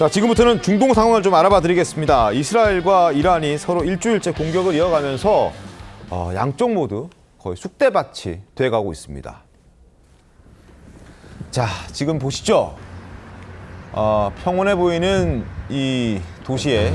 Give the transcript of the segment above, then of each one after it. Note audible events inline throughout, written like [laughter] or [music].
자, 지금부터는 중동 상황을 좀 알아봐 드리겠습니다. 이스라엘과 이란이 서로 일주일째 공격을 이어가면서 어, 양쪽 모두 거의 쑥대밭이 돼가고 있습니다. 자, 지금 보시죠. 어, 평온해 보이는 이 도시에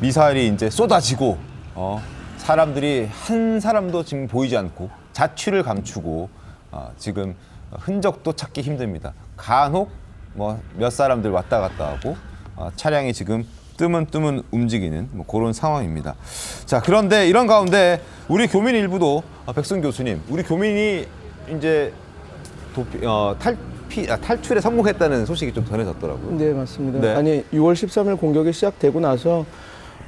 미사일이 이제 쏟아지고 어, 사람들이 한 사람도 지금 보이지 않고 자취를 감추고 어, 지금 흔적도 찾기 힘듭니다. 간혹 뭐 몇 사람들 왔다 갔다 하고 어, 차량이 지금 뜨문뜨문 움직이는 뭐 그런 상황입니다. 자 그런데 이런 가운데 우리 교민 일부도 어, 백승 교수님, 우리 교민이 이제 도피, 어, 탈피, 아, 탈출에 성공했다는 소식이 좀 전해졌더라고요. 네, 맞습니다. 네. 아니, 6월 13일 공격이 시작되고 나서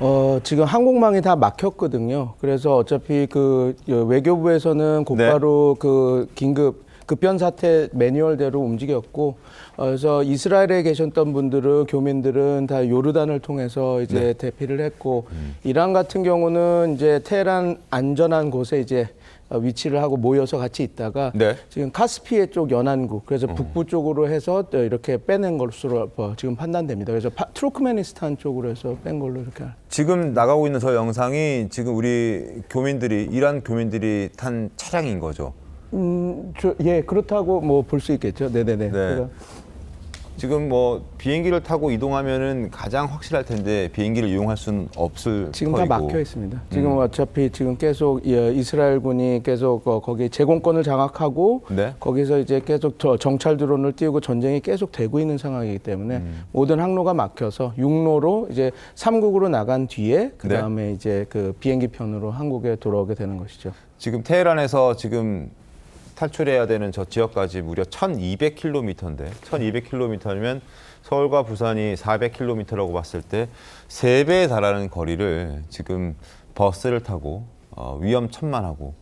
어, 지금 항공망이 다 막혔거든요. 그래서 어차피 그 외교부에서는 곧바로 네. 그 긴급 급변 사태 매뉴얼대로 움직였고 어, 그래서 이스라엘에 계셨던 분들은 교민들은 다 요르단을 통해서 이제 네. 대피를 했고 이란 같은 경우는 이제 테헤란 안전한 곳에 이제 어, 위치를 하고 모여서 같이 있다가 네. 지금 카스피해 쪽 연안국 그래서 북부 쪽으로 해서 또 이렇게 빼낸 것으로 어, 지금 판단됩니다. 그래서 파, 트루크메니스탄 쪽으로 해서 뺀 걸로 이렇게 알- 지금 나가고 있는 저 영상이 지금 우리 교민들이 이란 교민들이 탄 차량인 거죠. 음, 저, 예, 그렇다고 뭐 볼 수 있겠죠. 네네네. 그래서 지금 뭐 비행기를 타고 이동하면은 가장 확실할 텐데 비행기를 이용할 수는 없을 지금 터이고. 다 막혀 있습니다. 지금 어차피 지금 계속 예, 이스라엘군이 계속 어, 거기 제공권을 장악하고 네. 거기서 이제 계속 저 정찰 드론을 띄우고 전쟁이 계속 되고 있는 상황이기 때문에 모든 항로가 막혀서 육로로 이제 삼국으로 나간 뒤에 그 다음에 이제 그 비행기 편으로 한국에 돌아오게 되는 것이죠. 지금 테헤란에서 지금 탈출해야 되는 저 지역까지 무려 1,200km인데 1,200km면 서울과 부산이 400km라고 봤을 때세 배에 달하는 거리를 지금 버스를 타고 어, 위험천만하고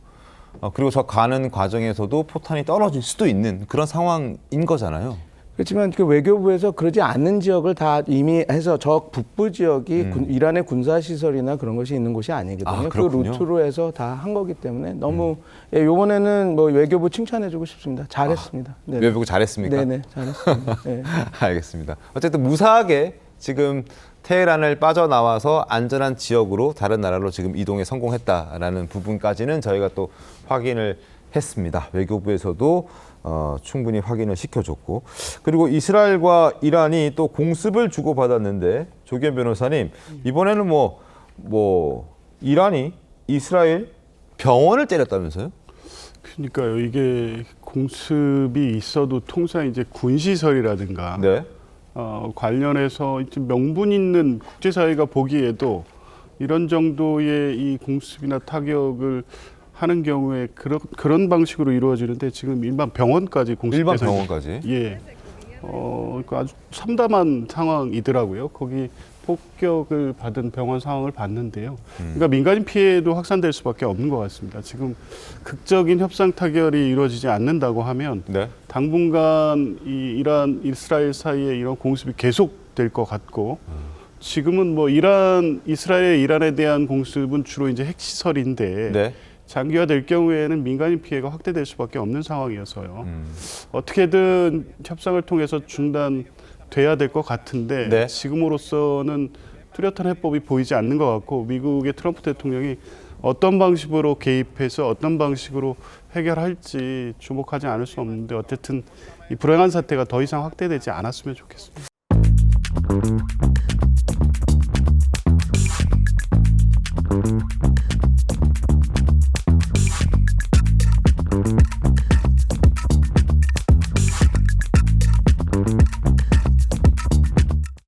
어, 그리고 저 가는 과정에서도 포탄이 떨어질 수도 있는 그런 상황인 거잖아요. 그렇지만 그 외교부에서 그러지 않는 지역을 다 이미 해서 저 북부 지역이 군- 이란의 군사 시설이나 그런 것이 있는 곳이 아니거든요. 음. 아, 그. 음. 루트로 해서 다 한 거기 때문에 너무 예, 이번에는 뭐 외교부 칭찬해주고 싶습니다. 잘했습니다. 네. 외부고 잘했습니까? 네네 잘했습니다. 네. [laughs] 알겠습니다. 어쨌든 무사하게 지금 테헤란을 빠져나와서 안전한 지역으로 다른 나라로 지금 이동에 성공했다라는 부분까지는 저희가 또 확인을 했습니다. 외교부에서도 어, 충분히 확인을 시켜줬고 그리고 이스라엘과 이란이 또 공습을 주고받았는데 조기현 변호사님 이번에는 뭐뭐 이란이 이스라엘 병원을 때렸다면서요? 그러니까요. 이게 공습이 있어도 통상 이제 군시설이라든가 네. 어, 관련해서 이제 명분 있는 국제사회가 보기에도 이런 정도의 이 공습이나 타격을 하는 경우에 그런 그런 방식으로 이루어지는데 지금 일반 병원까지 공습 일반 대상이- 병원까지. 예. 어, 그 아주 참담한 상황이더라고요. 거기 폭격을 받은 병원 상황을 봤는데요. 그러니까 민간인 피해도 확산될 수밖에 없는 것 같습니다. 지금 극적인 협상 타결이 이루어지지 않는다고 하면 네. 당분간 이 이란 이스라엘 사이에 이런 공습이 계속 될 것 같고 지금은 뭐 이란 이스라엘 이란에 대한 공습은 주로 이제 핵시설인데 네. 장기화될 경우에는 민간인 피해가 확대될 수밖에 없는 상황이어서요. 음. 어떻게든 협상을 통해서 중단돼야 될 것 같은데 네. 지금으로서는 뚜렷한 해법이 보이지 않는 것 같고 미국의 트럼프 대통령이 어떤 방식으로 개입해서 어떤 방식으로 해결할지 주목하지 않을 수 없는데 어쨌든 이 불행한 사태가 더 이상 확대되지 않았으면 좋겠습니다.